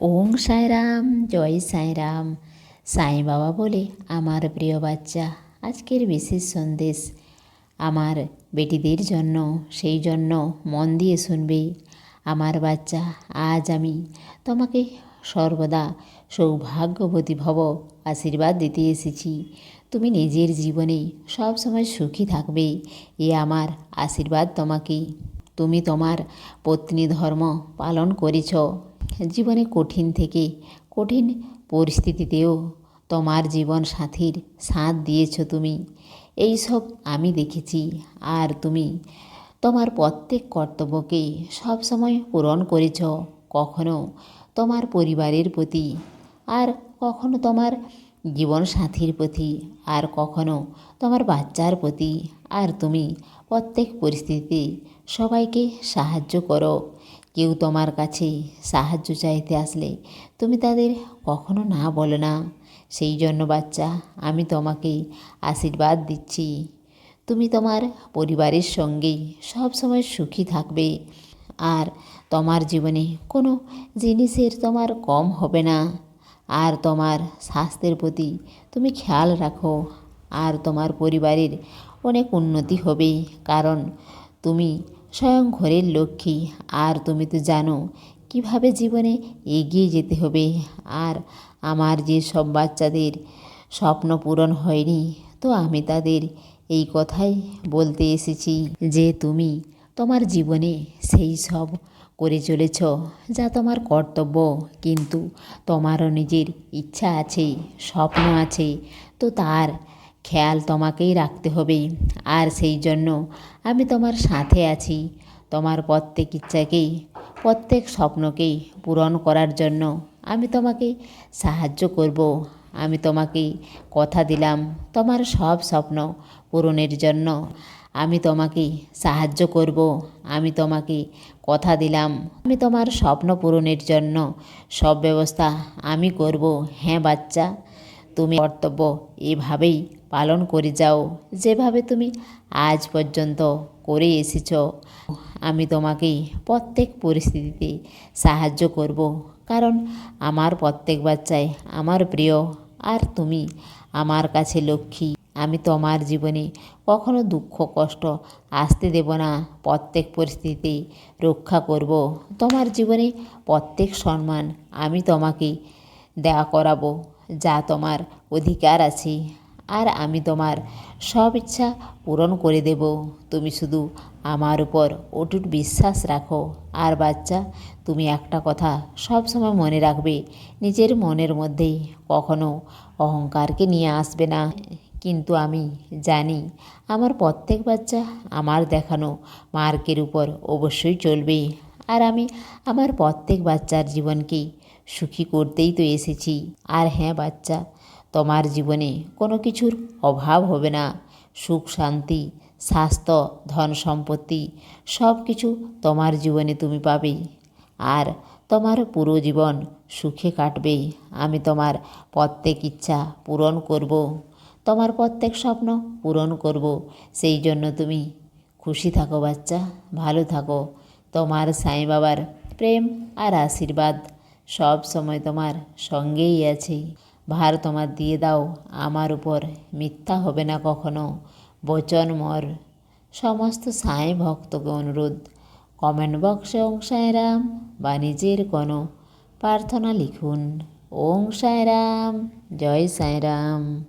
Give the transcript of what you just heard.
ওং সাইরাম, জয় সাইরাম। সাই বাবা বলে, আমার প্রিয় বাচ্চা, আজকের বিশেষ সন্দেশ। আমার বেটিদের জন্য, সেই জন্য মন দিয়ে শুনবে। আমার বাচ্চা, আজ আমি তোমাকে সর্বদা সৌভাগ্যবতী ভব আশীর্বাদ দিতে এসেছি। তুমি নিজের জীবনে সবসময় সুখী থাকবে, এ আমার আশীর্বাদ তোমাকে তুমি তোমার পত্নী ধর্ম পালন করেছ জীবনে কঠিন থেকে কঠিন পরিস্থিতিতেও তোমার জীবন সাথীর সাথ দিয়েছ তুমি। এই সব আমি দেখেছি আর তুমি তোমার প্রত্যেক কর্তব্যকে সবসময় পূরণ করেছ। কখনো তোমার পরিবারের প্রতি আর কখনো তোমার জীবন সাথীর প্রতি আর কখনো তোমার বাচ্চার প্রতি আর তুমি প্রত্যেক পরিস্থিতিতে সবাইকে সাহায্য করো। কেউ তোমার কাছে সাহায্য চাইতে আসলে তুমি তাদের কখনো না বলো না। সেই জন্য বাচ্চা, আমি তোমাকে আশীর্বাদ দিচ্ছি। তুমি তোমার পরিবারের সঙ্গে সবসময় সুখী থাকবে। আর তোমার জীবনে কোনো জিনিসের তোমার কম হবে না। আর তোমার স্বাস্থ্যের প্রতি তুমি খেয়াল রাখো। আর তোমার পরিবারের অনেক উন্নতি হবে। কারণ তুমি স্বয়ং ঘরের লক্ষ্মী। আর তুমি তো জানো, কীভাবে জীবনে এগিয়ে যেতে হবে? আর আমার যে সব বাচ্চাদের স্বপ্ন পূরণ হয়নি, তো আমি তাদের এই কথাই বলতে এসেছি যে তুমি তোমার জীবনে সেই সব করে চলেছ, যা তোমার কর্তব্য। কিন্তু তোমারও নিজের ইচ্ছা আছে, স্বপ্ন আছে, তো তার খেয়াল তোমাকেই রাখতে হবে। আর সেই জন্য আমি তোমার সাথে আছি, তোমার প্রত্যেক ইচ্ছাকেই, প্রত্যেক স্বপ্নকেই পূরণ করার জন্য আমি তোমাকে সাহায্য করব। আমি তোমাকে কথা দিলাম, তোমার সব স্বপ্ন পূরণের জন্য আমি তোমাকে সাহায্য করব। আমি তোমাকে কথা দিলাম, আমি তোমার স্বপ্ন পূরণের জন্য সব ব্যবস্থা আমি করব। হ্যাঁ বাচ্চা, তুমি কর্তব্য এভাবেই পালন করে যাও। যেভাবে তুমি আজ পর্যন্ত করে এসেছ, আমি তোমাকে প্রত্যেক পরিস্থিতিতে সাহায্য করব। কারণ আমার প্রত্যেক বাচ্চাই আমার প্রিয়, আর তুমি আমার কাছে লক্ষ্মী। আমি তোমার জীবনে কখনো দুঃখ, কষ্ট, আসতে দেব না। প্রত্যেক পরিস্থিতিতে রক্ষা করব। তোমার জীবনে প্রত্যেক সম্মান আমি তোমাকে দেয়া করাবো, যা তোমার অধিকার আছে। আর আমি তোমার সব ইচ্ছা পূরণ করে দেব। তুমি শুধু আমার উপর অটুট বিশ্বাস রাখো। আর বাচ্চা, তুমি একটা কথা সব সময় মনে রাখবে, নিজের মনের মধ্যে কখনো অহংকারকে নিয়ে আসবে না। কিন্তু আমি জানি, আমার প্রত্যেক বাচ্চা আমার দেখানো মার্কের উপর অবশ্যই চলবে। আর আমি আমার প্রত্যেক বাচ্চার জীবনকে সুখী করতেই তো এসেছি। আর হ্যাঁ বাচ্চা তোমার জীবনে কোনো কিছুর অভাব হবে না। সুখ, শান্তি, স্বাস্থ্য, ধন সম্পত্তি সব কিছু তোমার জীবনে তুমি পাবে। আর তোমার পুরো জীবন সুখে কাটবে। আমি তোমার প্রত্যেক ইচ্ছা পূরণ করব। তোমার প্রত্যেক স্বপ্ন পূরণ করব। সেই জন্য তুমি খুশি থাকো বাচ্চা, ভালো থাকো। তোমার সাই বাবার প্রেম আর আশীর্বাদ সব সময় তোমার সঙ্গেই আছে। ভার তোমার দিয়ে দাও, আমার উপর মিথ্যা হবে না কখনো। বচন মর। সমস্ত সাঁয় ভক্তকে অনুরোধ। কমেন্ট বক্সে ওং সাঁয়রাম বা নিজের কোনো প্রার্থনা লিখুন। ওং সাঁয়রাম জয় সাঁয়রাম